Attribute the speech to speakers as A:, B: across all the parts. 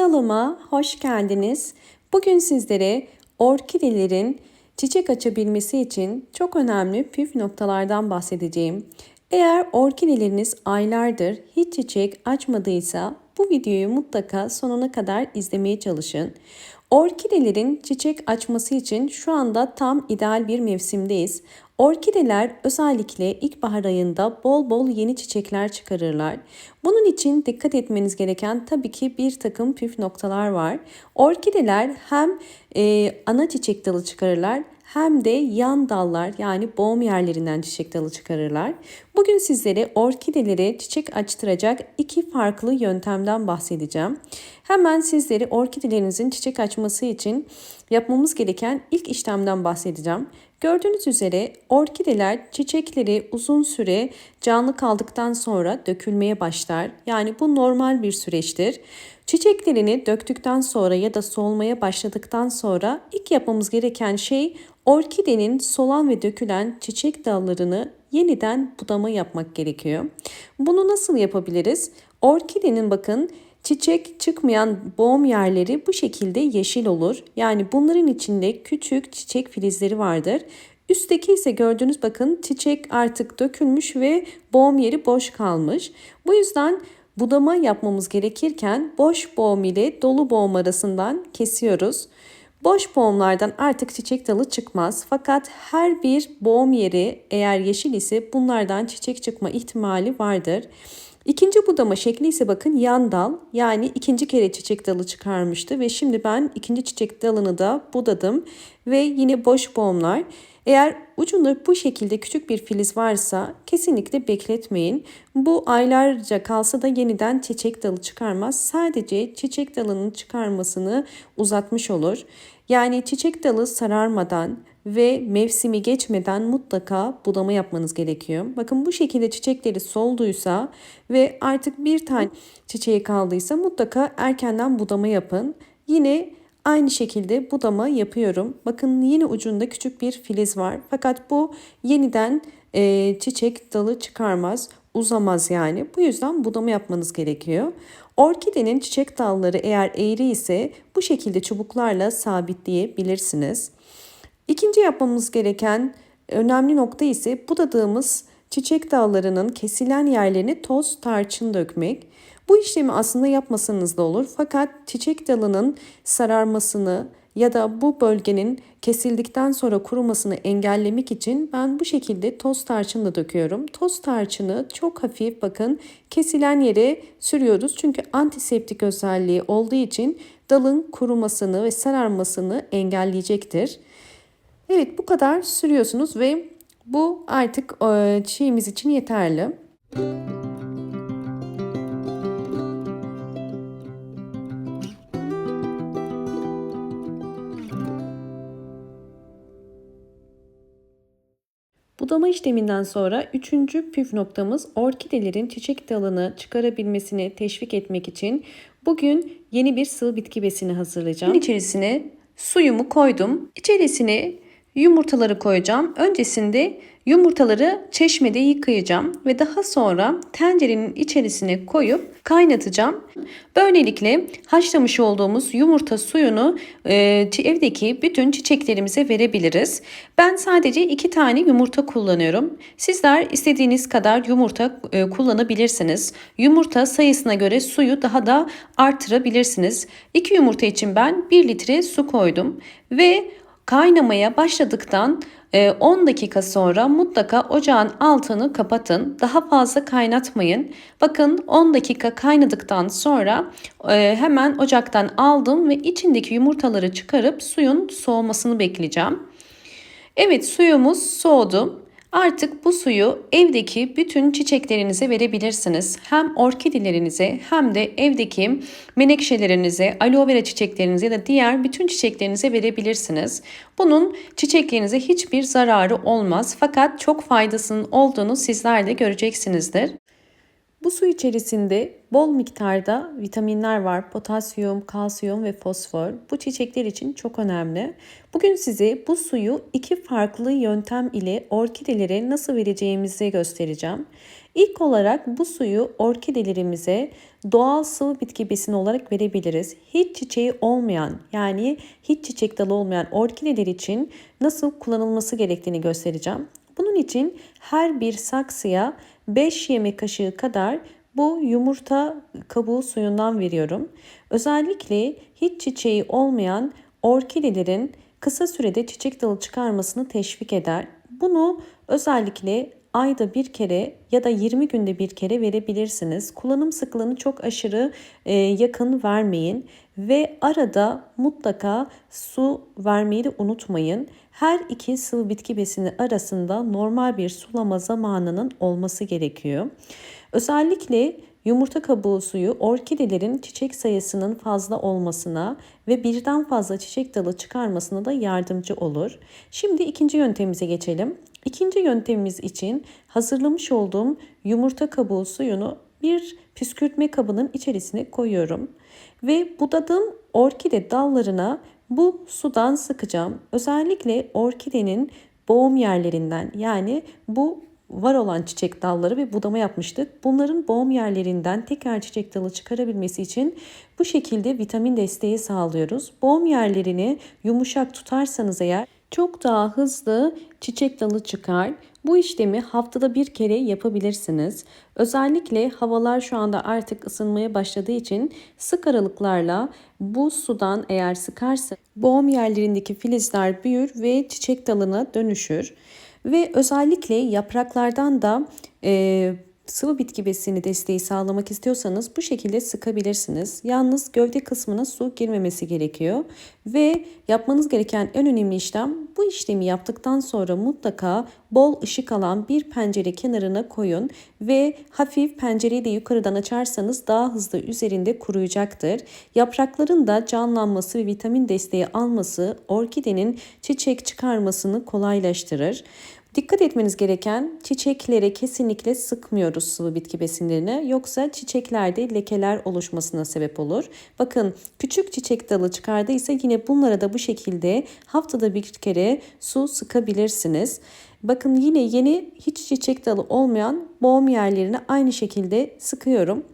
A: Kanalıma hoş geldiniz. Bugün sizlere orkidelerin çiçek açabilmesi için çok önemli püf noktalardan bahsedeceğim. Eğer orkideleriniz aylardır hiç çiçek açmadıysa bu videoyu mutlaka sonuna kadar izlemeye çalışın. Orkidelerin çiçek açması için şu anda tam ideal bir mevsimdeyiz. Orkideler özellikle ilkbahar ayında bol bol yeni çiçekler çıkarırlar. Bunun için dikkat etmeniz gereken tabii ki bir takım püf noktalar var. Orkideler hem e, ana çiçek dalı çıkarırlar hem de yan dallar yani boğum yerlerinden çiçek dalı çıkarırlar. Bugün sizlere orkidelere çiçek açtıracak iki farklı yöntemden bahsedeceğim. Hemen sizlere orkidelerinizin çiçek açması için yapmamız gereken ilk işlemden bahsedeceğim. Gördüğünüz üzere orkideler çiçekleri uzun süre canlı kaldıktan sonra dökülmeye başlar. Yani bu normal bir süreçtir. Çiçeklerini döktükten sonra ya da solmaya başladıktan sonra ilk yapmamız gereken şey orkidenin solan ve dökülen çiçek dallarını yeniden budama yapmak gerekiyor. Bunu nasıl yapabiliriz? Orkidenin bakın Çiçek çıkmayan boğum yerleri bu şekilde yeşil olur. Yani bunların içinde küçük çiçek filizleri vardır. Üstteki ise gördüğünüz bakın çiçek artık dökülmüş ve boğum yeri boş kalmış. Bu yüzden budama yapmamız gerekirken boş boğum ile dolu boğum arasından kesiyoruz. Boş boğumlardan artık çiçek dalı çıkmaz fakat her bir boğum yeri eğer yeşil ise bunlardan çiçek çıkma ihtimali vardır. İkinci budama şekli ise bakın yan dal yani ikinci kere çiçek dalı çıkarmıştı ve şimdi ben ikinci çiçek dalını da budadım ve yine boş boğumlar. Eğer ucunda bu şekilde küçük bir filiz varsa kesinlikle bekletmeyin. Bu aylarca kalsa da yeniden çiçek dalı çıkarmaz. Sadece çiçek dalının çıkarmasını uzatmış olur. Yani çiçek dalı sararmadan ve mevsimi geçmeden mutlaka budama yapmanız gerekiyor. Bakın bu şekilde çiçekleri solduysa ve artık bir tane çiçeği kaldıysa mutlaka erkenden budama yapın. Yine Aynı şekilde budama yapıyorum. Bakın yine ucunda küçük bir filiz var. Fakat bu yeniden e, çiçek dalı çıkarmaz, uzamaz yani. Bu yüzden budama yapmanız gerekiyor. Orkidenin çiçek dalları eğer eğri ise bu şekilde çubuklarla sabitleyebilirsiniz. İkinci yapmamız gereken önemli nokta ise budadığımız çiçek dallarının kesilen yerlerini toz tarçın dökmek. Bu işlemi aslında yapmasanız da olur fakat çiçek dalının sararmasını ya da bu bölgenin kesildikten sonra kurumasını engellemek için ben bu şekilde toz tarçını da döküyorum. Toz tarçını çok hafif bakın kesilen yere sürüyoruz. Çünkü antiseptik özelliği olduğu için dalın kurumasını ve sararmasını engelleyecektir. Evet bu kadar sürüyorsunuz ve bu artık çiğimiz için yeterli. Budama işleminden sonra üçüncü püf noktamız orkidelerin çiçek dalını çıkarabilmesini teşvik etmek için bugün yeni bir sıvı bitki besini hazırlayacağım. Bunun içerisine suyumu koydum. İçerisine yumurtaları koyacağım. Öncesinde yumurtaları çeşmede yıkayacağım ve daha sonra tencerenin içerisine koyup kaynatacağım. Böylelikle haşlamış olduğumuz yumurta suyunu e, evdeki bütün çiçeklerimize verebiliriz. Ben sadece iki tane yumurta kullanıyorum. Sizler istediğiniz kadar yumurta e, kullanabilirsiniz. Yumurta sayısına göre suyu daha da artırabilirsiniz. İki yumurta için ben 1 litre su koydum ve Kaynamaya başladıktan 10 e, dakika sonra mutlaka ocağın altını kapatın. Daha fazla kaynatmayın. Bakın 10 dakika kaynadıktan sonra e, hemen ocaktan aldım ve içindeki yumurtaları çıkarıp suyun soğumasını bekleyeceğim. Evet suyumuz soğudu. Artık bu suyu evdeki bütün çiçeklerinize verebilirsiniz. Hem orkidelerinize hem de evdeki menekşelerinize, aloe vera çiçeklerinize ya da diğer bütün çiçeklerinize verebilirsiniz. Bunun çiçeklerinize hiçbir zararı olmaz fakat çok faydasının olduğunu sizler de göreceksinizdir. Bu su içerisinde bol miktarda vitaminler var. Potasyum, kalsiyum ve fosfor. Bu çiçekler için çok önemli. Bugün size bu suyu iki farklı yöntem ile orkidelere nasıl vereceğimizi göstereceğim. İlk olarak bu suyu orkidelerimize doğal sıvı bitki besini olarak verebiliriz. Hiç çiçeği olmayan yani hiç çiçek dalı olmayan orkideler için nasıl kullanılması gerektiğini göstereceğim. Bunun için her bir saksıya 5 yemek kaşığı kadar bu yumurta kabuğu suyundan veriyorum. Özellikle hiç çiçeği olmayan orkidelerin kısa sürede çiçek dalı çıkarmasını teşvik eder. Bunu özellikle ayda bir kere ya da 20 günde bir kere verebilirsiniz. Kullanım sıklığını çok aşırı e, yakın vermeyin ve arada mutlaka su vermeyi de unutmayın. Her iki sıvı bitki besini arasında normal bir sulama zamanının olması gerekiyor. Özellikle Yumurta kabuğu suyu orkidelerin çiçek sayısının fazla olmasına ve birden fazla çiçek dalı çıkarmasına da yardımcı olur. Şimdi ikinci yöntemimize geçelim. İkinci yöntemimiz için hazırlamış olduğum yumurta kabuğu suyunu bir püskürtme kabının içerisine koyuyorum. Ve budadığım orkide dallarına bu sudan sıkacağım. Özellikle orkidenin boğum yerlerinden yani bu var olan çiçek dalları ve budama yapmıştık. Bunların boğum yerlerinden tekrar çiçek dalı çıkarabilmesi için bu şekilde vitamin desteği sağlıyoruz. Boğum yerlerini yumuşak tutarsanız eğer çok daha hızlı çiçek dalı çıkar. Bu işlemi haftada bir kere yapabilirsiniz. Özellikle havalar şu anda artık ısınmaya başladığı için sık aralıklarla bu sudan eğer sıkarsa boğum yerlerindeki filizler büyür ve çiçek dalına dönüşür. Ve özellikle yapraklardan da e, sıvı bitki besini desteği sağlamak istiyorsanız bu şekilde sıkabilirsiniz. Yalnız gövde kısmına su girmemesi gerekiyor. Ve yapmanız gereken en önemli işlem bu işlemi yaptıktan sonra mutlaka bol ışık alan bir pencere kenarına koyun ve hafif pencereyi de yukarıdan açarsanız daha hızlı üzerinde kuruyacaktır. Yaprakların da canlanması ve vitamin desteği alması orkidenin çiçek çıkarmasını kolaylaştırır. Dikkat etmeniz gereken çiçeklere kesinlikle sıkmıyoruz sıvı bitki besinlerini. Yoksa çiçeklerde lekeler oluşmasına sebep olur. Bakın küçük çiçek dalı çıkardıysa yine bunlara da bu şekilde haftada bir kere su sıkabilirsiniz. Bakın yine yeni hiç çiçek dalı olmayan boğum yerlerine aynı şekilde sıkıyorum.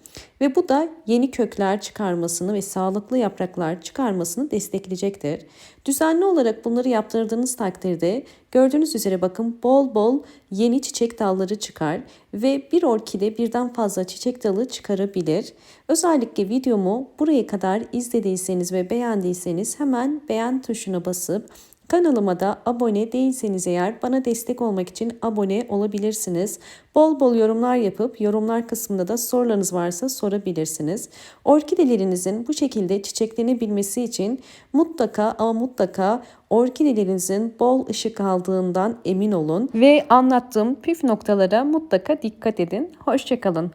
A: Ve bu da yeni kökler çıkarmasını ve sağlıklı yapraklar çıkarmasını destekleyecektir. Düzenli olarak bunları yaptırdığınız takdirde gördüğünüz üzere bakın bol bol yeni çiçek dalları çıkar ve bir orkide birden fazla çiçek dalı çıkarabilir. Özellikle videomu buraya kadar izlediyseniz ve beğendiyseniz hemen beğen tuşuna basıp Kanalıma da abone değilseniz eğer bana destek olmak için abone olabilirsiniz. Bol bol yorumlar yapıp yorumlar kısmında da sorularınız varsa sorabilirsiniz. Orkidelerinizin bu şekilde çiçeklenebilmesi için mutlaka ama mutlaka orkidelerinizin bol ışık aldığından emin olun ve anlattığım püf noktalara mutlaka dikkat edin. Hoşçakalın.